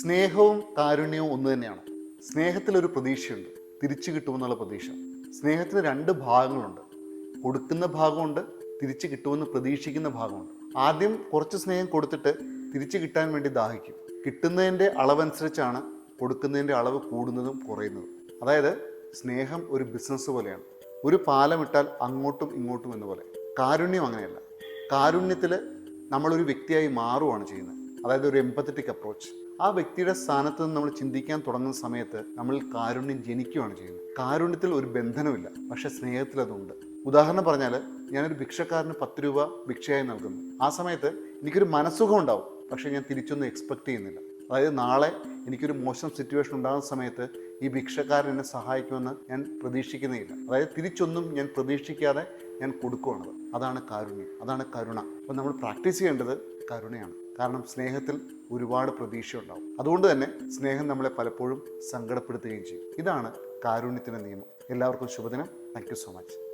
സ്നേഹവും കാരുണ്യവും ഒന്ന് തന്നെയാണ്. സ്നേഹത്തിലൊരു പ്രതീക്ഷയുണ്ട്. തിരിച്ചു കിട്ടുമെന്നുള്ള പ്രതീക്ഷ. സ്നേഹത്തിന് രണ്ട് ഭാഗങ്ങളുണ്ട്. കൊടുക്കുന്ന ഭാഗമുണ്ട് തിരിച്ചു കിട്ടുമെന്ന് പ്രതീക്ഷിക്കുന്ന ഭാഗമുണ്ട്. ആദ്യം കുറച്ച് സ്നേഹം കൊടുത്തിട്ട് തിരിച്ചു കിട്ടാൻ വേണ്ടി ദാഹിക്കും. കിട്ടുന്നതിന്റെ അളവനുസരിച്ചാണ് കൊടുക്കുന്നതിന്റെ അളവ് കൂടുന്നതും കുറയുന്നതും. അതായത് സ്നേഹം ഒരു ബിസിനസ് പോലെയാണ്. ഒരു പാലം ഇട്ടാൽ അങ്ങോട്ടും ഇങ്ങോട്ടും എന്ന പോലെ. കാരുണ്യം അങ്ങനെയല്ല. കാരുണ്യത്തിൽ നമ്മളൊരു വ്യക്തിയായി മാറുകയാണ് ചെയ്യുന്നത്. അതായത് ഒരു എമ്പത്തറ്റിക് അപ്രോച്ച് ആ വ്യക്തിയുടെ സ്ഥാനത്ത് നിന്ന് നമ്മൾ ചിന്തിക്കാൻ തുടങ്ങുന്ന സമയത്ത് നമ്മൾ കാരുണ്യം ജനിക്കുകയാണ് ചെയ്യുന്നത്. കാരുണ്യത്തിൽ ഒരു ബന്ധനമില്ല പക്ഷെ സ്നേഹത്തിൽ അതുണ്ട്. ഉദാഹരണം പറഞ്ഞാൽ ഞാനൊരു ഭിക്ഷക്കാരന് പത്ത് രൂപ ഭിക്ഷയായി നൽകുന്നു. ആ സമയത്ത് എനിക്കൊരു മനസ്സുഖം ഉണ്ടാവും പക്ഷെ ഞാൻ തിരിച്ചൊന്നും എക്സ്പെക്ട് ചെയ്യുന്നില്ല. അതായത് നാളെ എനിക്കൊരു മോശം സിറ്റുവേഷൻ ഉണ്ടാകുന്ന സമയത്ത് ഈ ഭിക്ഷക്കാരൻ എന്നെ സഹായിക്കുമെന്ന് ഞാൻ പ്രതീക്ഷിക്കുന്നേയില്ല. അതായത് തിരിച്ചൊന്നും ഞാൻ പ്രതീക്ഷിക്കാതെ ഞാൻ കൊടുക്കുകയാണത്. അതാണ് കാരുണ്യം അതാണ് കരുണ. അപ്പം നമ്മൾ പ്രാക്ടീസ് ചെയ്യേണ്ടത് കരുണയാണ്. കാരണം സ്നേഹത്തിൽ ഒരുപാട് പ്രതീക്ഷ ഉണ്ടാവും അതുകൊണ്ട് തന്നെ സ്നേഹം നമ്മളെ പലപ്പോഴും സങ്കടപ്പെടുത്തുകയും ചെയ്യും. ഇതാണ് കാരുണ്യത്തിന്റെ നിയമം. എല്ലാവർക്കും ശുഭദിനം. Thank you so much